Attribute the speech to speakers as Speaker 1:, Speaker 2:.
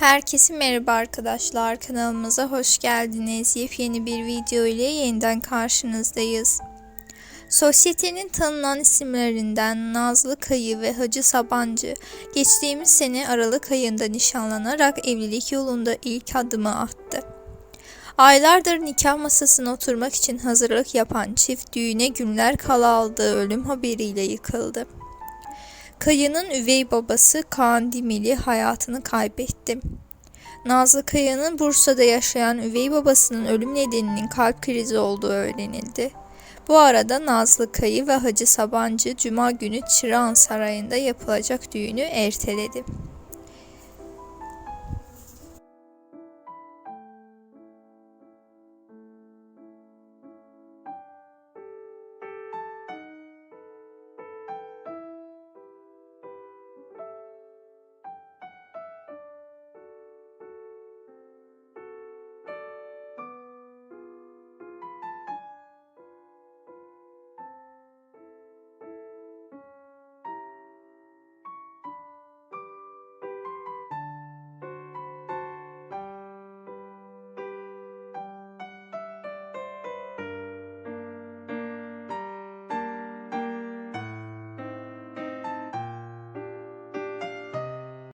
Speaker 1: Herkese merhaba arkadaşlar. Kanalımıza hoş geldiniz. Yepyeni bir video ile yeniden karşınızdayız. Sosyetenin tanınan isimlerinden Nazlı Kayı ve Hacı Sabancı geçtiğimiz sene Aralık ayında nişanlanarak evlilik yolunda ilk adımı attı. Aylardır nikah masasına oturmak için hazırlık yapan çift düğüne günler kala aldığı ölüm haberiyle yıkıldı. Kaya'nın üvey babası Kaan Dimeli hayatını kaybetti. Nazlı Kaya'nın Bursa'da yaşayan üvey babasının ölüm nedeninin kalp krizi olduğu öğrenildi. Bu arada Nazlı Kayı ve Hacı Sabancı Cuma günü Çırağan Sarayı'nda yapılacak düğünü erteledi.